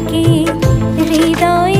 সে মনকে হৃদয়ের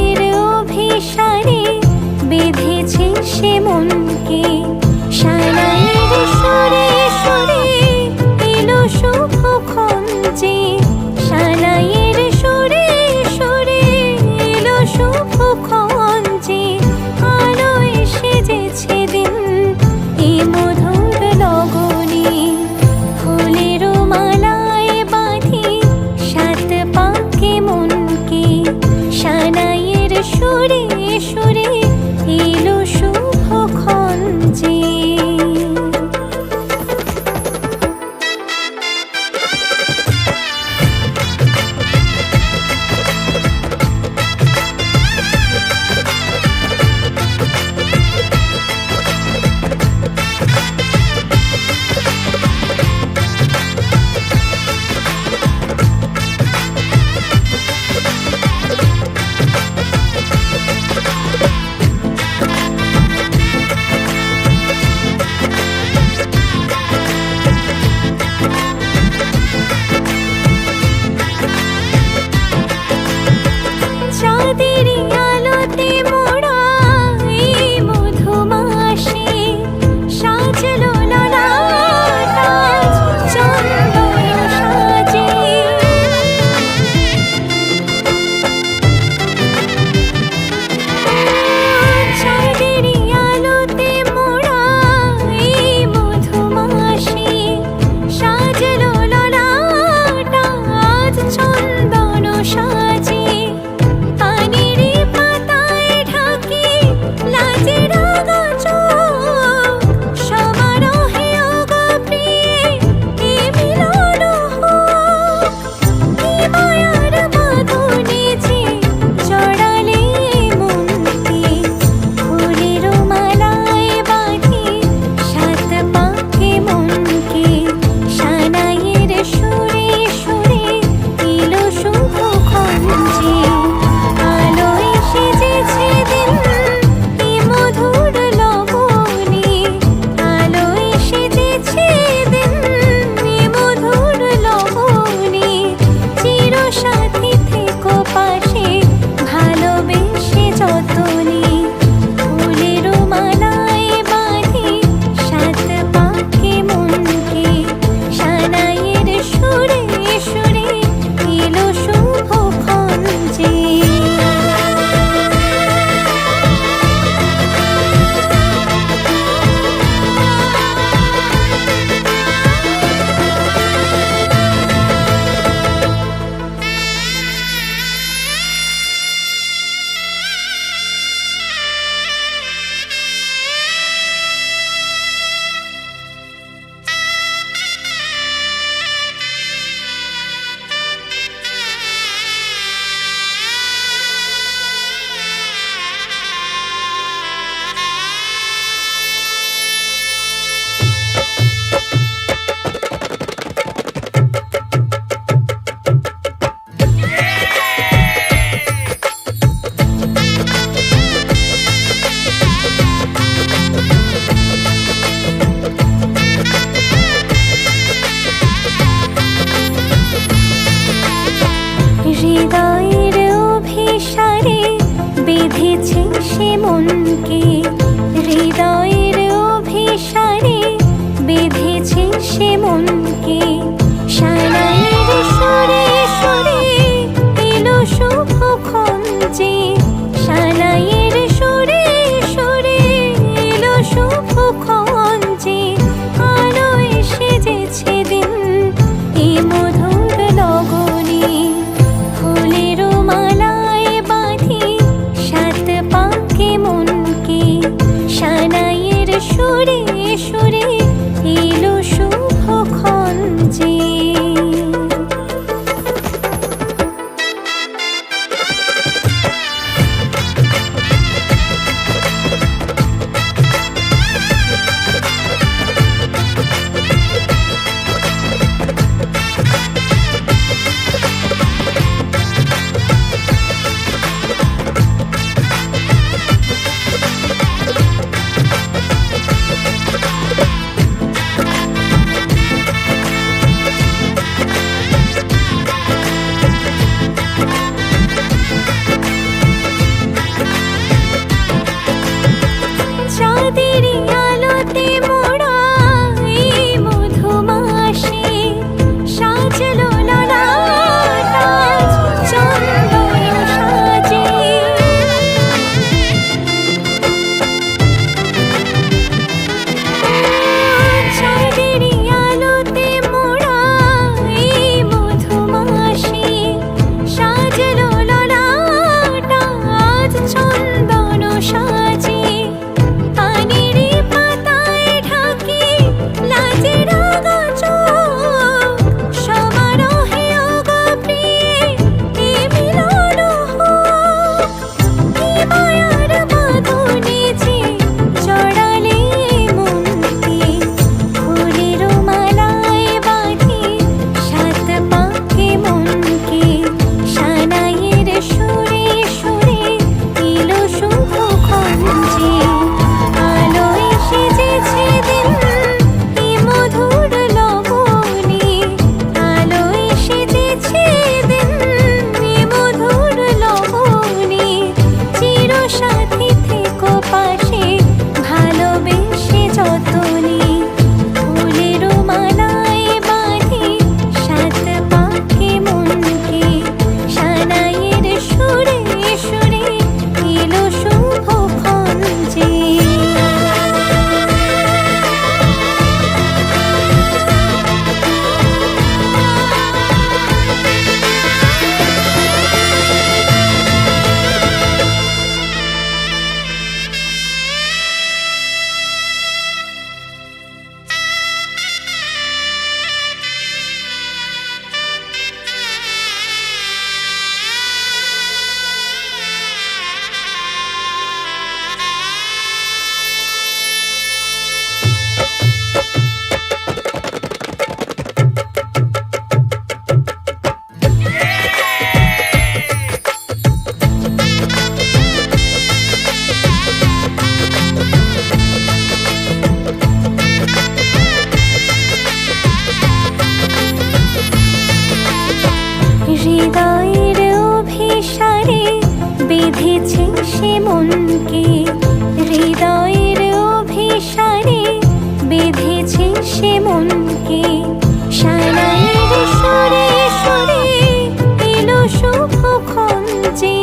হৃদয়ের অভিসারে বেঁধেছে সে মনকে। হৃদয়ের অভিসারে বেঁধেছে সে মনকে। সারায়ের সুরে সুরে এলো শুভ খঞ্জে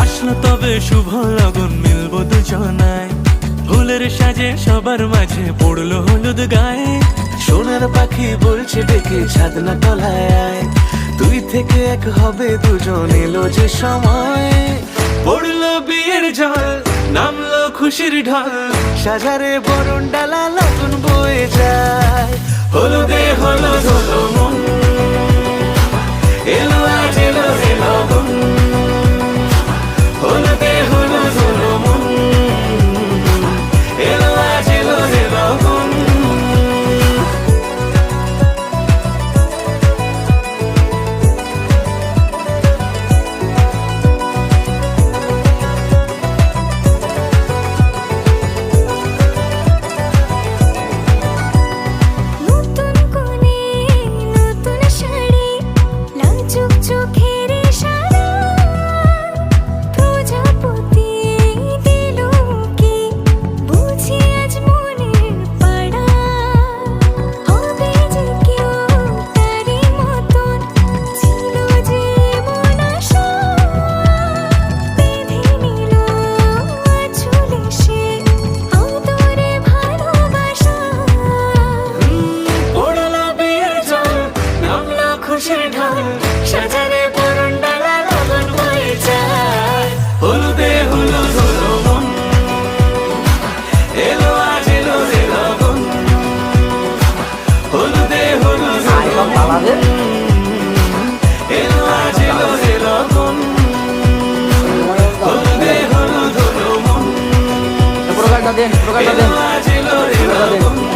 আসলো তবে শুভ লগন, মিলবো দুজনায়। ফুলের সাজে সবার মাঝে পড়ল হলুদ গায়ে। সোনার পাখি বলছে দেখে ছাদনা তলায়। তুই থেকে এক হবে দুজন এলো যে সময়। পড়ল বিয়ের জল, নামলো খুশির ঢল। সাজারে বরণ, ডালা নতুন বয়ে যায়। হলুদে হলো হলো মন। হলুদ হলো মন প্রকাশটা দেন প্রকাশটা দেন এলো আজ এলো রে লগন